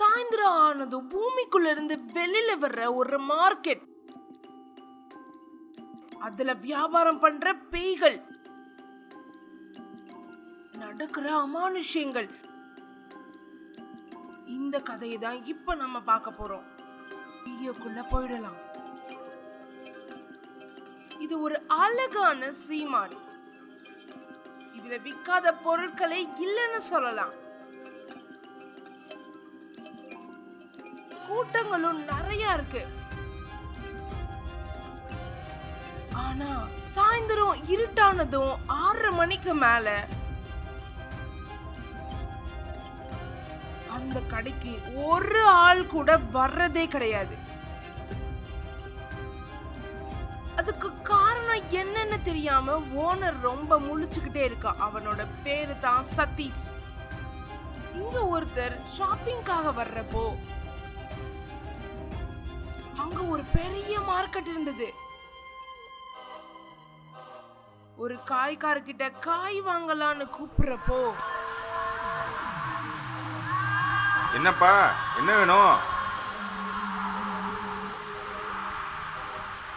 சாயந்தரம் ஆனதும் பூமிக்குள்ள இருந்து வெளியில வர்ற ஒரு மார்க்கெட் அதுல வியாபாரம் பண்ற பேய்கள். நடக்கிற அமானுஷ்யங்கள். இந்த கதையை தான் இப்ப நம்ம பார்க்க போறோம். வீடியோக்குள்ள போயிடலாம். இது ஒரு அழகான சீமான். இதுல விற்காத பொருட்களே இல்லைன்னு சொல்லலாம். கூட்டங்களும் நிறைய இருக்கு. ஆனா சாயந்தரம் இருட்டானதும் ஆறரை மணிக்கு மேல அந்த கடைக்கு ஒரு ஆள் கூட வர்றதே கிடையாது. அதுக்கு காரணம் என்னன்னு தெரியாம ஓனர் ரொம்ப முழிச்சுக்கிட்டே இருக்கான் அவனோட பேரு தான் சதீஷ். இங்க ஒருத்தர் ஷாப்பிங்காக வர்றப்போ அங்க ஒரு பெரிய மார்க்கெட் இருந்தது. ஒரு காய்காரர்கிட்ட காய் வாங்கலான்னு கூப்பிடுறப்போ என்னப்பா என்ன வேணும்?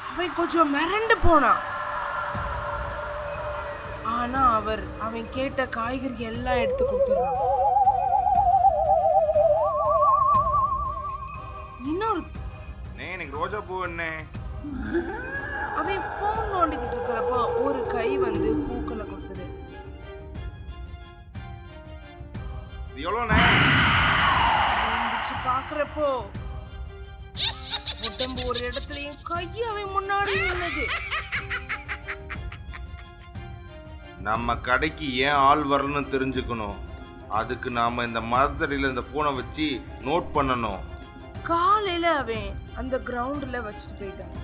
அவன் கொஞ்சம் மிரண்டு போனான். ஆனா அவர் அவன் கேட்ட காய்கறி எல்லாம் எடுத்து கொடுத்துருவான் என்ன அவன் ஃபோன் நோண்டிக்கிட்டு இருக்கிறப்போ ஒரு கை வந்து பூக்களை கொடுத்தது இது எவ்வளோண்ணே எந்திரிச்சு பாக்குறப்போ உடம்பு ஒரு இடத்துலயும் கை அவன் முன்னாடி நின்னது. நம்ம கடைக்கு ஏன் ஆள் வரலன்னு தெரிஞ்சுக்கணும். அதுக்கு நாம இந்த மரத்தடியில் இந்த ஃபோனை வச்சு நோட் பண்ணணும். காலையில அவன் அந்த கிரவுண்ட்ல வச்சுட்டு போயிட்டான்.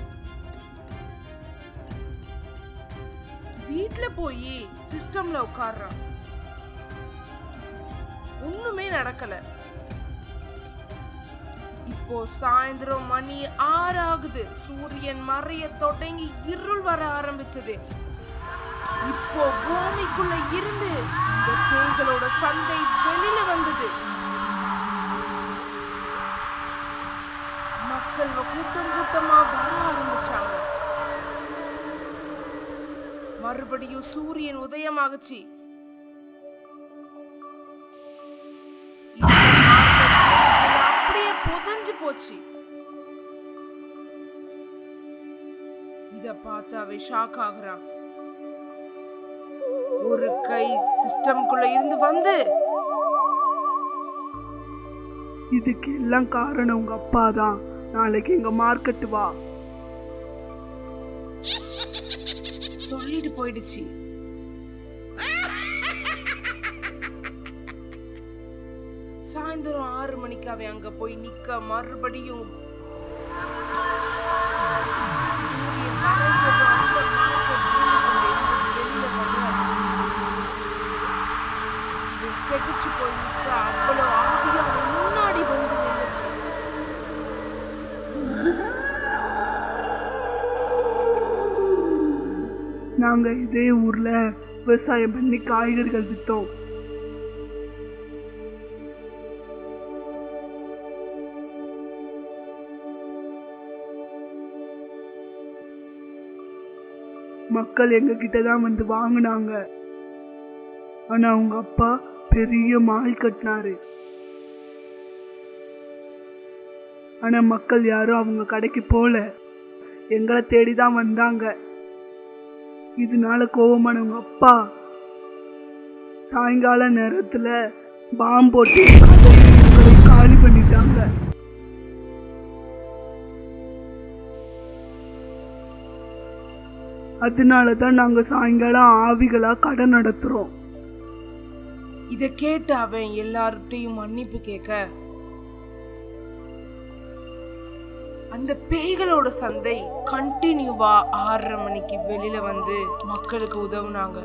வீட்டில் போய் சிஸ்டம்ல உட்கார்றான். ஒண்ணுமே நடக்கல. இப்போ சாயந்தரம் மணி ஆறு ஆகுது சூரியன் மறைய தொடங்கி இருள் வர ஆரம்பிச்சது. இப்போ பூமிக்குள்ள இருந்து இந்த பேய்களோட சந்தை வெளியில வந்தது. ஆட்கள் கூட்டம் கூட்டமா வர ஆரம்பிச்சாங்க. மறுபடியும் சூரியன் உதயமாகுச்சு. அப்படியே புதஞ்சு போச்சு. இத பார்த்து அவை ஷாக் ஆகுறான். ஒரு கை சிஸ்டம்குள்ள இருந்து வந்து. இதுக்கு எல்லாம் காரணம் உங்க அப்பா தான் நாளைக்கு எங்க மார்க்கெட்டு வா. சொல்லிட்டு போயிடுச்சு. சாயந்தரம் ஆறு மணிக்கு அவன் அங்க போய் நிக்க மறுபடியும் சூரியன் மறைஞ்சதும் அந்த market பூமிக்குள்ள இருந்து வெளியில வர்ற. இவன் திகைச்சு போய் நிக்க. அவ்வளோ ஆவியா நாங்கள் இதே ஊரில் விவசாயம் பண்ணி காய்கறிகள் விற்றோம் மக்கள் எங்ககிட்ட தான் வந்து வாங்கினாங்க. ஆனால் அவங்க அப்பா பெரிய மால் கட்டினாரு. ஆனால் மக்கள் யாரும் அவங்க கடைக்கு போகல எங்களை தேடி தான் வந்தாங்க. இதனால கோபமானவங்க அப்பா. சாயங்கால நேரத்துல பாம்பு போட்டு காலி பண்ணிட்டாங்க. அதனால தான் நாங்க சாயங்காலம் ஆவிகளா கடை நடத்துறோம். இதை கேட்டு அவன் எல்லார்கிட்டையும் மன்னிப்பு கேட்க அந்த பேய்களோட சந்தை கண்டினியூவா ஆறரை மணிக்கு வெளியில வந்து மக்களுக்கு உதவுனாங்க.